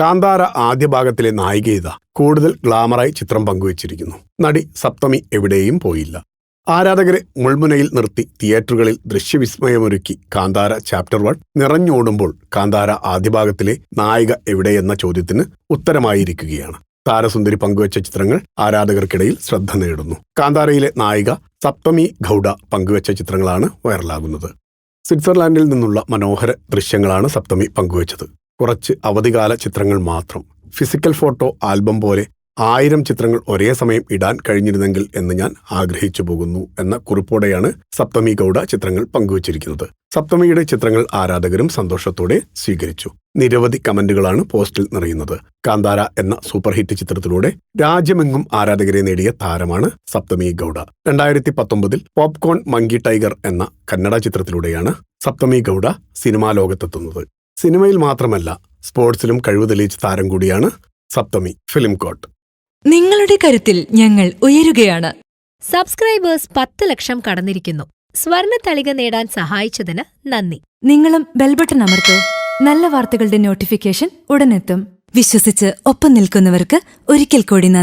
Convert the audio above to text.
കാന്താര ആദ്യ ഭാഗത്തിലെ നായിക ഇതാ കൂടുതൽ ഗ്ലാമറായി ചിത്രം പങ്കുവച്ചിരിക്കുന്നു. നടി സപ്തമി എവിടെയും പോയില്ല. ആരാധകരെ മുൾമുനയിൽ നിർത്തി തിയേറ്ററുകളിൽ ദൃശ്യവിസ്മയമൊരുക്കി കാന്താര ചാപ്റ്റർ വൺ നിറഞ്ഞോടുമ്പോൾ കാന്താര ആദ്യ ഭാഗത്തിലെ നായിക എവിടെയെന്ന ചോദ്യത്തിന് ഉത്തരമായിരിക്കുകയാണ്. താരസുന്ദരി പങ്കുവച്ച ചിത്രങ്ങൾ ആരാധകർക്കിടയിൽ ശ്രദ്ധ നേടുന്നു. കാന്താരയിലെ നായിക സപ്തമി ഗൌഡ പങ്കുവച്ച ചിത്രങ്ങളാണ് വൈറലാകുന്നത്. സ്വിറ്റ്സർലാൻഡിൽ നിന്നുള്ള മനോഹര ദൃശ്യങ്ങളാണ് സപ്തമി പങ്കുവച്ചത്. കുറച്ച് അവധികാല ചിത്രങ്ങൾ മാത്രം. ഫിസിക്കൽ ഫോട്ടോ ആൽബം പോലെ ആയിരം ചിത്രങ്ങൾ ഒരേ സമയം ഇടാൻ കഴിഞ്ഞിരുന്നെങ്കിൽ എന്ന് ഞാൻ ആഗ്രഹിച്ചു പോകുന്നു എന്ന കുറിപ്പോടെയാണ് സപ്തമി ഗൗഡ ചിത്രങ്ങൾ പങ്കുവച്ചിരിക്കുന്നത്. സപ്തമിയുടെ ചിത്രങ്ങൾ ആരാധകരും സന്തോഷത്തോടെ സ്വീകരിച്ചു. നിരവധി കമന്റുകളാണ് പോസ്റ്റിൽ നിറയുന്നത്. കാന്താര എന്ന സൂപ്പർ ഹിറ്റ് ചിത്രത്തിലൂടെ രാജ്യമെങ്ങും ആരാധകരെ നേടിയ താരമാണ് സപ്തമി ഗൗഡ. രണ്ടായിരത്തി പത്തൊമ്പതിൽ പോപ്കോൺ മങ്കി ടൈഗർ എന്ന കന്നഡ ചിത്രത്തിലൂടെയാണ് സപ്തമി ഗൗഡ സിനിമാ ലോകത്തെത്തുന്നത്. സിനിമയിൽ മാത്രമല്ല സ്പോർട്സിലും കഴിവ് തെളിയിച്ച താരം കൂടിയാണ് സപ്തമി ഫിലിം കോട്ട് നിങ്ങളുടെ കരുത്തിൽ ഞങ്ങൾ ഉയരുകയാണ്. സബ്സ്ക്രൈബേഴ്സ് പത്ത് ലക്ഷം കടന്നിരിക്കുന്നു. സ്വർണ തളിക നേടാൻ സഹായിച്ചതിന് നന്ദി. നിങ്ങളും ബെൽബട്ടൺ അമർത്തോ. നല്ല വാർത്തകളുടെ നോട്ടിഫിക്കേഷൻ ഉടനെത്തും. വിശ്വസിച്ച് ഒപ്പം നിൽക്കുന്നവർക്ക് ഒരിക്കൽ കൂടി നന്ദി.